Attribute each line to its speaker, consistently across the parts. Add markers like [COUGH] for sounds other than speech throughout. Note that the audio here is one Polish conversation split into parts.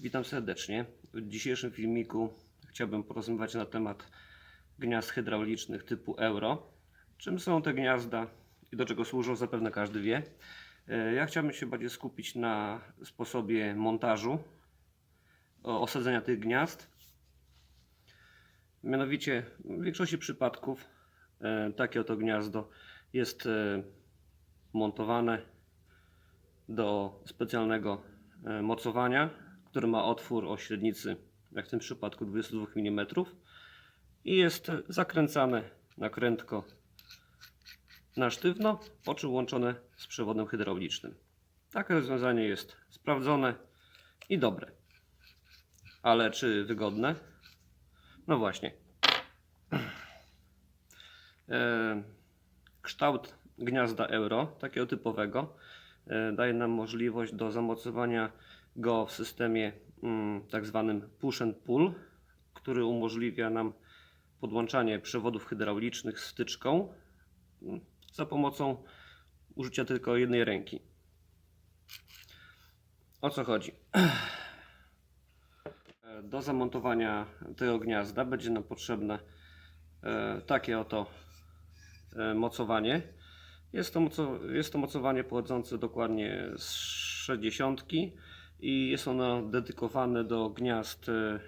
Speaker 1: Witam serdecznie. W dzisiejszym filmiku chciałbym porozmawiać na temat gniazd hydraulicznych typu Euro. Czym są te gniazda i do czego służą, zapewne każdy wie. E, Ja chciałbym się bardziej skupić na sposobie montażu, osadzenia tych gniazd. Mianowicie w większości przypadków e, takie oto gniazdo jest e, montowane do specjalnego mocowania, który ma otwór o średnicy, jak w tym przypadku 22 mm i jest zakręcane nakrętko na sztywno, po czym łączone z przewodem hydraulicznym. Takie rozwiązanie jest sprawdzone i dobre. Ale czy wygodne? No właśnie. E, Kształt gniazda euro, takiego typowego, e, daje nam możliwość do zamocowania go w systemie mm, tak zwanym push and pull, który umożliwia nam podłączanie przewodów hydraulicznych z wtyczką mm, za pomocą użycia tylko jednej ręki. O co chodzi? [CLEARS THROAT] Do zamontowania tego gniazda będzie nam potrzebne e, takie oto e, mocowanie. Jest to, moco, jest to mocowanie pochodzące dokładnie z 60 i jest ono dedykowane do gniazd e,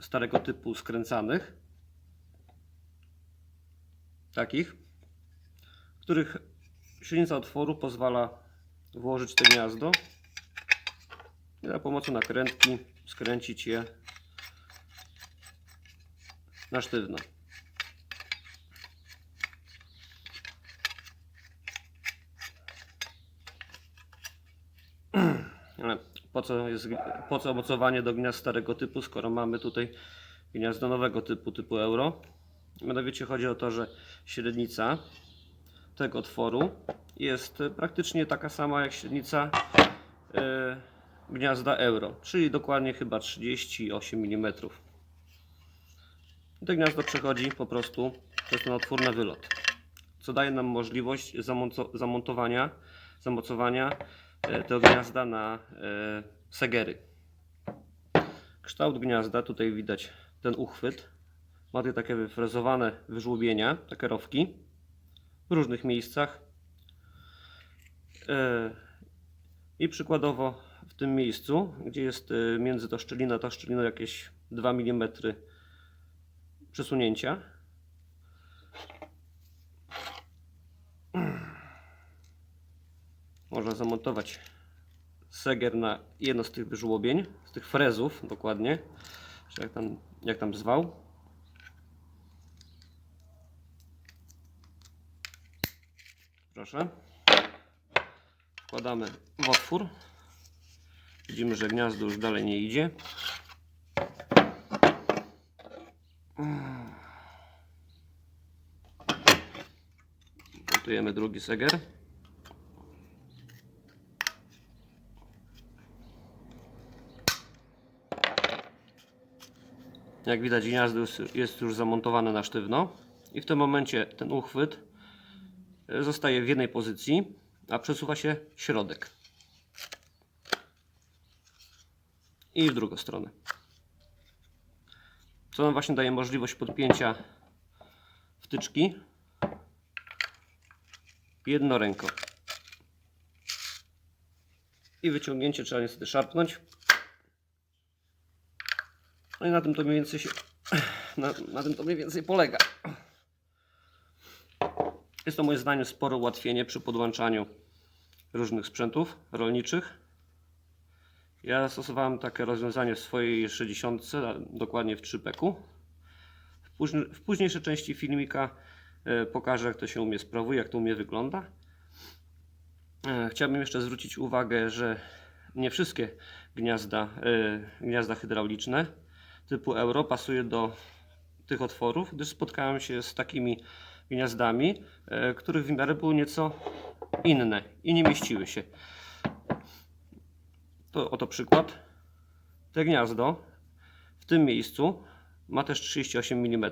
Speaker 1: starego typu skręcanych. Takich, których średnica otworu pozwala włożyć to gniazdo i za pomocą nakrętki skręcić je na sztywno. Ale po co, jest, po co mocowanie do gniazd starego typu, skoro mamy tutaj gniazdo nowego typu, typu euro? Mianowicie chodzi o to, że średnica tego otworu jest praktycznie taka sama jak średnica e, gniazda euro, czyli dokładnie chyba 38 mm. To gniazdo przechodzi po prostu przez ten otwór na wylot, co daje nam możliwość zamonto- zamontowania, zamocowania e, tego gniazda na e, segery. Kształt gniazda, tutaj widać ten uchwyt, ma tutaj takie wyfrezowane wyżłobienia, takie rowki w różnych miejscach. E, I przykładowo w tym miejscu, gdzie jest e, między ta szczelina, ta szczelina jakieś 2 mm przesunięcia. Można zamontować seger na jedno z tych wyżłobień, z tych frezów dokładnie, czy jak tam, jak tam zwał. Proszę. Wkładamy w otwór. Widzimy, że gniazdo już dalej nie idzie. Montujemy drugi seger. Jak widać gniazdo jest- już zamontowane na sztywno i w tym momencie ten uchwyt e, zostaje w jednej pozycji, a przesuwa się środek. I w drugą stronę. Co nam właśnie daje możliwość podpięcia wtyczki jedną ręką. I wyciągnięcie trzeba niestety szarpnąć. No i na tym to mniej więcej się, [CLEARS THROAT] na, na tym to mniej więcej polega. Jest to moim zdaniem spore ułatwienie przy podłączaniu różnych sprzętów rolniczych. Ja stosowałem takie rozwiązanie w swojej 60, a dokładnie w 3 peku. W, później, w późniejszej części filmika e, pokażę jak to się u mnie sprawuje, jak to u mnie wygląda. E, Chciałbym jeszcze zwrócić uwagę, że nie wszystkie gniazda, e, gniazda hydrauliczne typu euro pasuje do tych otworów, gdyż spotkałem się z takimi gniazdami, e, których wymiary były nieco inne i nie mieściły się. To oto przykład. Te gniazdo w tym miejscu ma też 38 mm,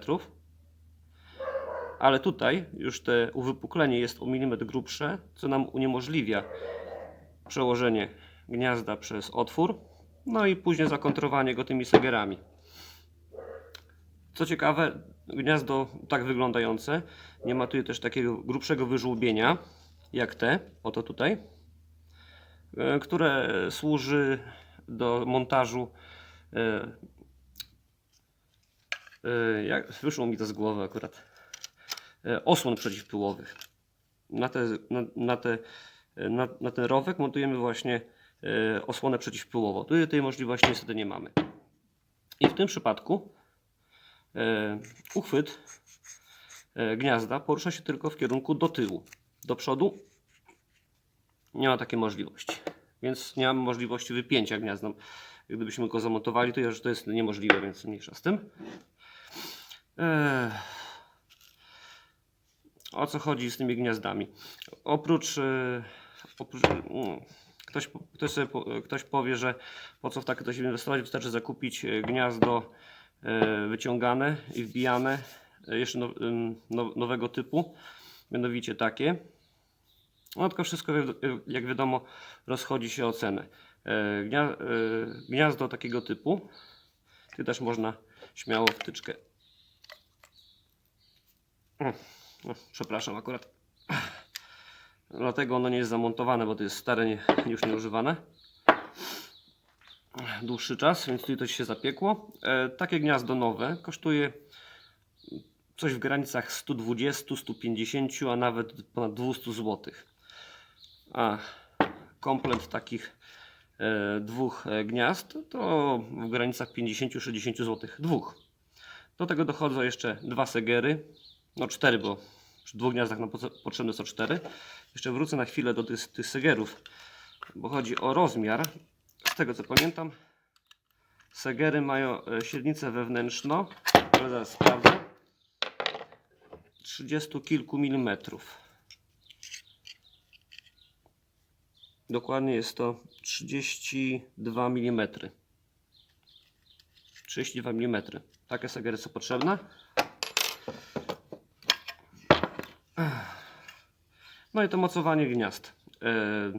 Speaker 1: ale tutaj już te uwypuklenie jest o milimetr grubsze, co nam uniemożliwia przełożenie gniazda przez otwór No i później zakontrowanie go tymi segerami. Co ciekawe, gniazdo tak wyglądające nie ma tutaj też takiego grubszego wyżłobienia jak te, oto tutaj, e, które służy do montażu. e, e, Jak, wyszło mi to z głowy akurat. Osłon przeciwpyłowych. Na, te, na, na, te, na, na ten rowek montujemy właśnie osłonę przeciwpyłową. Tutaj tej możliwości niestety nie mamy. I w tym przypadku uchwyt e, gniazda porusza się tylko w kierunku do tyłu. Do przodu nie ma takiej możliwości. Więc nie mamy możliwości wypięcia gniazda. Gdybyśmy go zamontowali, to już to jest niemożliwe, więc mniejsza z tym. Eee, o co chodzi z tymi gniazdami? Oprócz, e, oprócz mm, ktoś, ktoś, sobie, ktoś powie, że po co w takie coś inwestować, wystarczy zakupić e, gniazdo e, wyciągane i wbijane, e, jeszcze now, now, nowego typu, mianowicie takie. No tylko wszystko, jak- wiadomo, rozchodzi się o cenę. E, Gnia, e, gniazdo takiego typu, tu też można śmiało wtyczkę. O, o, przepraszam, akurat. Dlatego ono nie jest zamontowane, bo to jest stare, nie, już nieużywane. Dłuższy czas, więc tutaj to się zapiekło. E, takie gniazdo nowe kosztuje coś w granicach 120, 150, a nawet ponad 200 zł. A komplet takich e, dwóch e, gniazd to w granicach 50-60 zł. Dwóch. Do tego dochodzą jeszcze dwa segery, no cztery, bo przy dwóch gniazdach potrzebne są cztery. Jeszcze wrócę na chwilę do tych, tych segerów, bo chodzi o rozmiar. Z tego co pamiętam, segery mają e, średnicę wewnętrzną, ale zaraz sprawdzę, 30 kilku milimetrów. Dokładnie jest to 32 mm. 32 mm. Takie segery są potrzebne. No i to mocowanie gniazd e,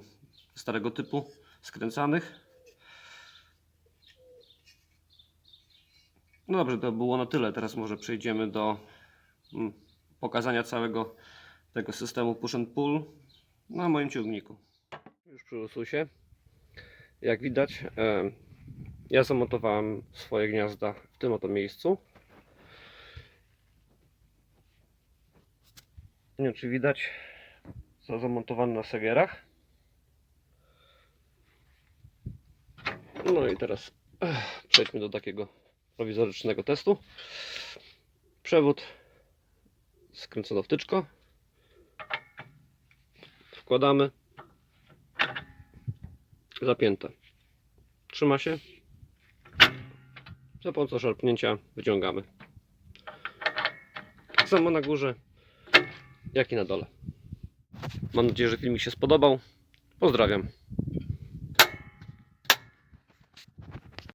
Speaker 1: starego typu, skręcanych. No dobrze, to było na tyle. Teraz może przejdziemy do mm, pokazania całego tego systemu push and pull na moim ciągniku. Już przyrósł się. Jak widać, ja zamontowałem swoje gniazda w tym oto miejscu. Nie wiem, czy widać, są zamontowane na segerach. No i teraz przejdźmy do takiego prowizorycznego testu. Przewód skręcono wtyczko. Wkładamy. Zapięte. Trzyma się. Za pomocą szarpnięcia wyciągamy. Tak samo na górze, jak i na dole. Mam nadzieję, że filmik się spodobał. Pozdrawiam.